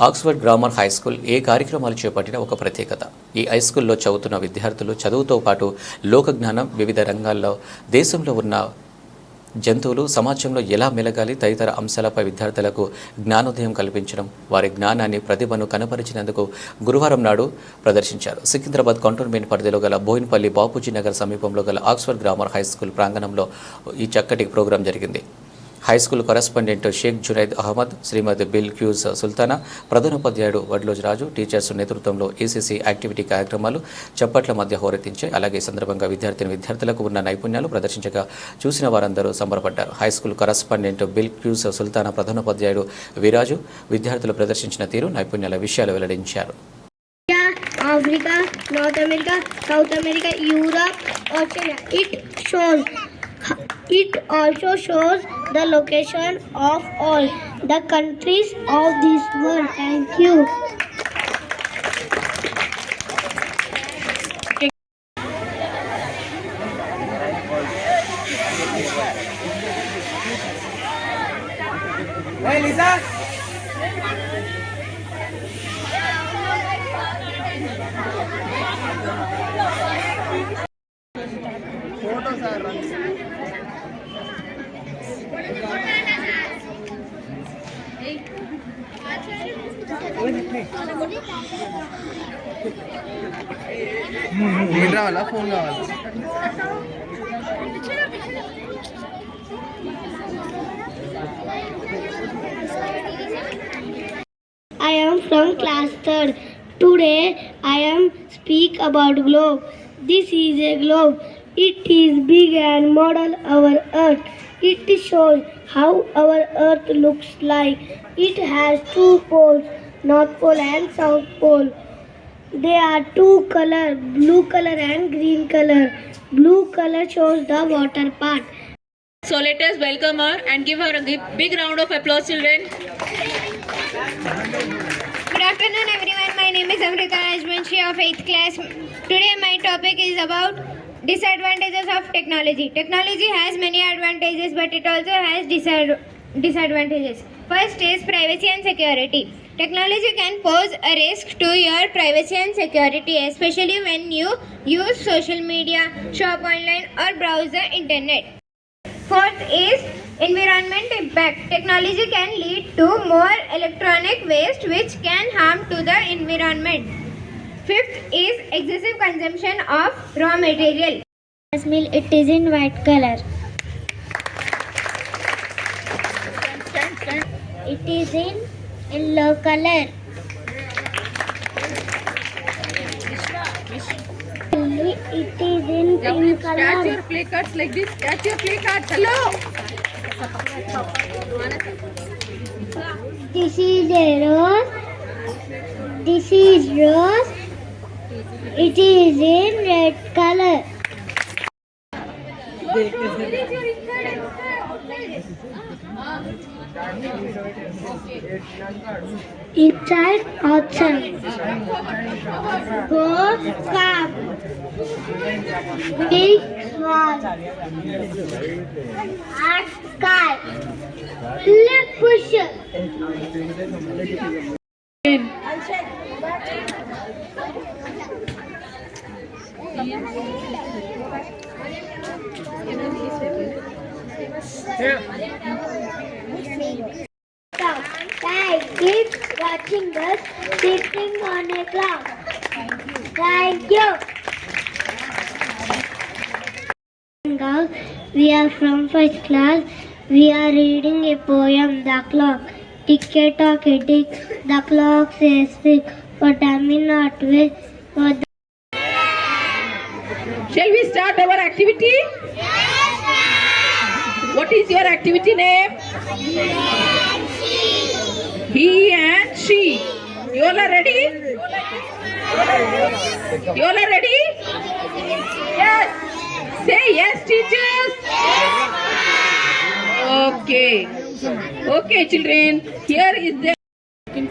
Oxford grammar high school ఏ కార్యక్రమాలు చేపట్టిన ఒక ప్రత్యేకత. ఈ హై స్కూల్లో చదువుతున్న విద్యార్థులు చదువుతో పాటు లోక జ్ఞానం వివిధ రంగాల్లో దేశంలో ఉన్న జంతువులు సమాజంలో ఎలా మెలగాలి తదితర అంశాలపై విద్యార్థులకు జ్ఞానోదయం కల్పించడం వారి జ్ఞానాన్ని ప్రతిభను కనపరిచినందుకు గురువారం నాడు ప్రదర్శించారు. సికింద్రాబాద్ కంటోన్మెంట్ పరిధిలో గల బోయిన్పల్లి బాపూజీ నగర్ సమీపంలో గల ఆక్స్ఫర్డ్ గ్రామర్ హై స్కూల్ ప్రాంగణంలో ఈ చక్కటి ప్రోగ్రాం జరిగింది. High school correspondent Sheikh Junaid Ahmed Shrimati Bilquis Sultana ప్రధానోపాధ్యాయుడు వడ్లోజ్ Raju teachers నేతృత్వంలో ఏసీసీ యాక్టివిటీ కార్యక్రమాలు చప్పట్ల మధ్య హోరెత్తించాయి. అలాగే సందర్భంగా విద్యార్థిని విద్యార్థులకు ఉన్న నైపుణ్యాలు ప్రదర్శించగా చూసిన వారందరూ సంబరపడ్డారు. High school correspondent Bilquis Sultana ప్రధానోపాధ్యాయుడు విరాజు విద్యార్థులు ప్రదర్శించిన తీరు నైపుణ్యాల విషయాలు వెల్లడించారు. Africa North America South America Europe Australia it shown. It also shows the location of all the countries of this world. Thank you. మీరు రావాలా ఫోన్ కావాలా I am from class third. Today I am speak about globe. This is a globe. It is big and model our earth. It shows how our earth looks like. It has two poles, north pole and south pole. There are two color, blue color and green color. Blue color shows the water part. So let us welcome her and give her a big round of applause, children. Good afternoon, everyone. My name is Amrita Rajbanshi of 8th class. Today, my topic is about disadvantages of technology. Technology has many advantages, but it also has disad- disadvantages. First is privacy and security. Technology can pose a risk to your privacy and security, especially when you use social media, shop online, or browse the internet. Fourth is environment impact. Technology can lead to more electronic waste which can harm to the environment. Fifth is excessive consumption of raw material. Mill, it is in white color. It is in yellow color. It is in pink Catch your color. play cards like this. Catch your play cards. Hello. This is a rose. This is rose. It is in red color. Inside, outside. Go, cup. Big, small. Art, sky. Push. Guys, watching us sitting on a cloud. Thank you. Girls, we are from first class. We are reading a poem, The Clock. Tick a tock a tick. The clock says six. But I'm not wait for the Shall we start our activity? What is your activity name? He and she. You all are ready? You all are ready? Yes. Say yes, teachers. Okay. Okay, children. Here is the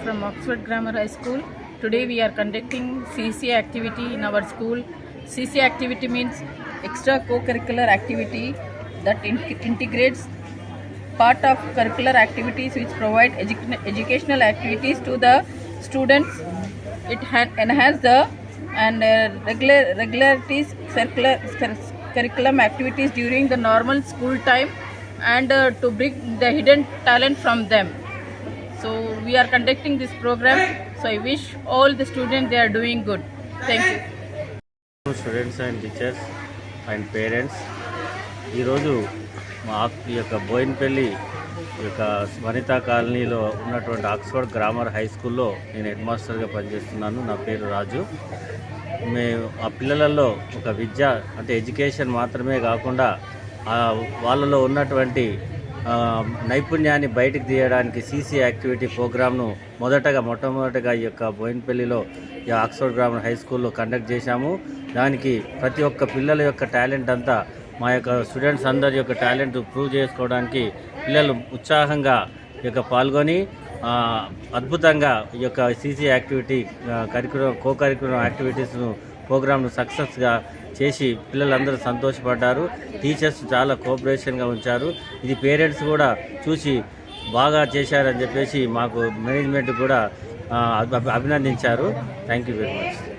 from Oxford Grammar High School. Today we are conducting CC activity in our school. CC activity means extra co-curricular activity that in- integrates part of curricular activities which provide edu- educational activities to the students. It ha- enhance the and uh, regular regularities circular cur- curriculum activities during the normal school time and uh, to bring the hidden talent from them. So we are conducting this program. So I wish all the students they are doing good. Thank you. Students and teachers and parents ఈరోజు మా ఈ యొక్క బోయిన్పల్లి ఈ యొక్క వనితా కాలనీలో ఉన్నటువంటి Oxford grammar high స్కూల్లో నేను హెడ్ మాస్టర్గా పనిచేస్తున్నాను. నా పేరు రాజు. మేము ఆ పిల్లలలో ఒక విద్య అంటే ఎడ్యుకేషన్ మాత్రమే కాకుండా వాళ్ళలో ఉన్నటువంటి నైపుణ్యాన్ని బయటికి తీయడానికి సీసీ యాక్టివిటీ ప్రోగ్రామ్ను మొదటగా మొట్టమొదటిగా ఈ యొక్క బోయిన్పల్లిలో ఈ ఆక్స్ఫర్డ్ గ్రామర్ హై స్కూల్లో కండక్ట్ చేశాము. దానికి ప్రతి ఒక్క పిల్లల యొక్క టాలెంట్ అంతా మా యొక్క స్టూడెంట్స్ అందరి యొక్క టాలెంట్ ప్రూవ్ చేసుకోవడానికి పిల్లలు ఉత్సాహంగా ఈ యొక్క పాల్గొని అద్భుతంగా ఈ యొక్క CC activity curriculum co curriculum యాక్టివిటీస్ను ప్రోగ్రామ్ను సక్సెస్గా చేసి పిల్లలందరూ సంతోషపడ్డారు. టీచర్స్ చాలా కోఆపరేషన్గా ఉంచారు. ఇది పేరెంట్స్ కూడా చూసి బాగా చేశారని చెప్పేసి మాకు మేనేజ్మెంట్ కూడా అభి- అభినందించారు. Thank you very much